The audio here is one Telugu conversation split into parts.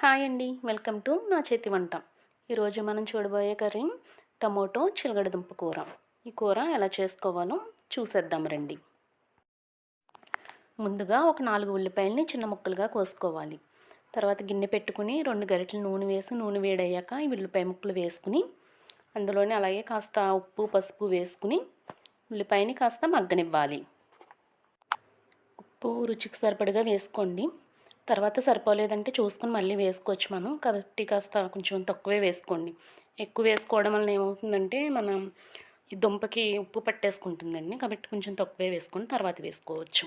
హాయ్ అండి. వెల్కమ్ టు నా చేతి వంట. ఈరోజు మనం చూడబోయే కర్రీ టమోటో చిలగడదుంప కూర. ఈ కూర ఎలా చేసుకోవాలో చూసేద్దాం రండి. ముందుగా ఒక నాలుగు ఉల్లిపాయలని చిన్న ముక్కలుగా కోసుకోవాలి. తర్వాత గిన్నె పెట్టుకుని రెండు గరిటెలు నూనె వేసి నూనె వేడయ్యాక ఈ ఉల్లిపాయ ముక్కలు వేసుకుని అందులోనే అలాగే కాస్త ఉప్పు పసుపు వేసుకుని ఉల్లిపాయని కాస్త మగ్గనివ్వాలి. ఉప్పు రుచికి సరిపడగా వేసుకోండి. తర్వాత సరిపోలేదంటే చూసుకొని మళ్ళీ వేసుకోవచ్చు మనం. కాబట్టి కాస్త కొంచెం తక్కువే వేసుకోండి. ఎక్కువ వేసుకోవడం వల్ల ఏమవుతుందంటే మనం ఈ దుంపకి ఉప్పు పట్టేసుకుంటుందండి. కాబట్టి కొంచెం తక్కువే వేసుకొని తర్వాత వేసుకోవచ్చు.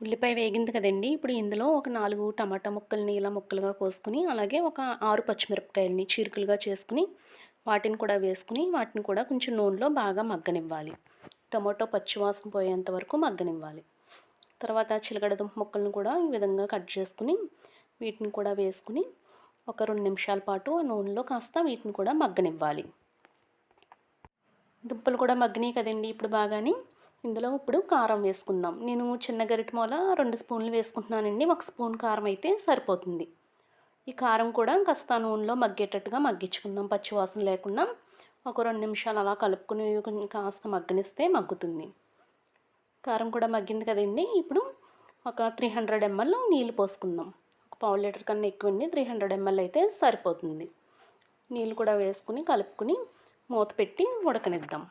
ఉల్లిపాయ వేగింది కదండి. ఇప్పుడు ఇందులో ఒక నాలుగు టమాటా ముక్కల్ని ఇలా ముక్కలుగా కోసుకుని అలాగే ఒక ఆరు పచ్చిమిరపకాయలని చీరుకులుగా చేసుకుని వాటిని కూడా వేసుకుని వాటిని కూడా కొంచెం నూనెలో బాగా మగ్గనివ్వాలి. టమాటో పచ్చివాసన పోయేంత వరకు మగ్గనివ్వాలి. తర్వాత చిలకడ దుంప ముక్కలను కూడా ఈ విధంగా కట్ చేసుకుని వీటిని కూడా వేసుకుని ఒక రెండు నిమిషాల పాటు నూనెలో కాస్త వీటిని కూడా మగ్గనివ్వాలి. దుంపలు కూడా మగ్గినాయి కదండి ఇప్పుడు బాగాని. ఇందులో ఇప్పుడు కారం వేసుకుందాం. నేను చిన్న గరిట మూల రెండు స్పూన్లు వేసుకుంటున్నానండి. ఒక స్పూన్ కారం అయితే సరిపోతుంది. ఈ కారం కూడా కాస్త నూనెలో మగ్గేటట్టుగా మగ్గించుకుందాం. పచ్చివాసన లేకుండా ఒక రెండు నిమిషాలు అలా కలుపుకుని కాస్త మగ్గనిస్తే మగ్గుతుంది. కారం కూడా మగ్గింది కదండి. ఇప్పుడు ఒక త్రీ హండ్రెడ్ ఎంఎల్ నీళ్ళు పోసుకుందాం. ఒక పావు లీటర్ కన్నా ఎక్కువండి. త్రీ హండ్రెడ్ ఎంఎల్ అయితే సరిపోతుంది. నీళ్ళు కూడా వేసుకుని కలుపుకుని మూత పెట్టి ఉడకనిద్దాం.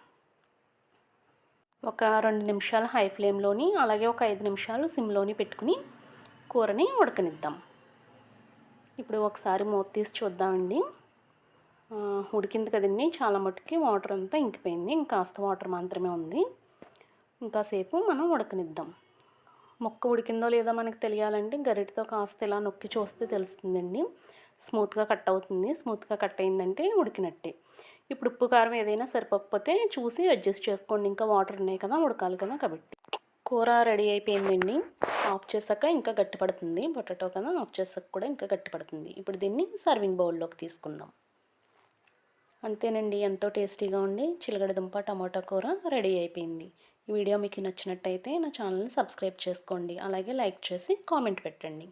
ఒక రెండు నిమిషాలు హై ఫ్లేమ్లోని అలాగే ఒక ఐదు నిమిషాలు సిమ్లోని పెట్టుకుని కూరని ఉడకనిద్దాం. ఇప్పుడు ఒకసారి మూత తీసి చూద్దామండి. ఉడికింది కదండి. చాలా మట్టుకి వాటర్ అంతా ఇంకిపోయింది. ఇంకాస్త వాటర్ మాత్రమే ఉంది. ఇంకాసేపు మనం ఉడకనిద్దాం. మొక్క ఉడికిందో లేదో మనకి తెలియాలంటే గరిటతో కాస్త ఇలా నొక్కి చూస్తే తెలుస్తుందండి. స్మూత్గా కట్ అవుతుంది. స్మూత్గా కట్ అయిందంటే ఉడికినట్టే. ఇప్పుడు ఉప్పు కారం ఏదైనా సరిపోకపోతే చూసి అడ్జస్ట్ చేసుకోండి. ఇంకా వాటర్ ఉన్నాయి కదా ఉడకాలి కదా కాబట్టి. కూర రెడీ అయిపోయిందండి. ఆఫ్ చేసాక ఇంకా గట్టిపడుతుంది. పొటాటో కదా ఆఫ్ చేసాక కూడా ఇంకా గట్టిపడుతుంది. ఇప్పుడు దీన్ని సర్వింగ్ బౌల్లోకి తీసుకుందాం. అంతేనండి ఎంతో టేస్టీగా ఉండి చిలగడదుంప టమాటా కూర రెడీ అయిపోయింది. ఈ వీడియో మీకు నచ్చినట్టయితే నా ఛానల్ని సబ్స్క్రైబ్ చేసుకోండి. అలాగే లైక్ చేసి కామెంట్ పెట్టండి.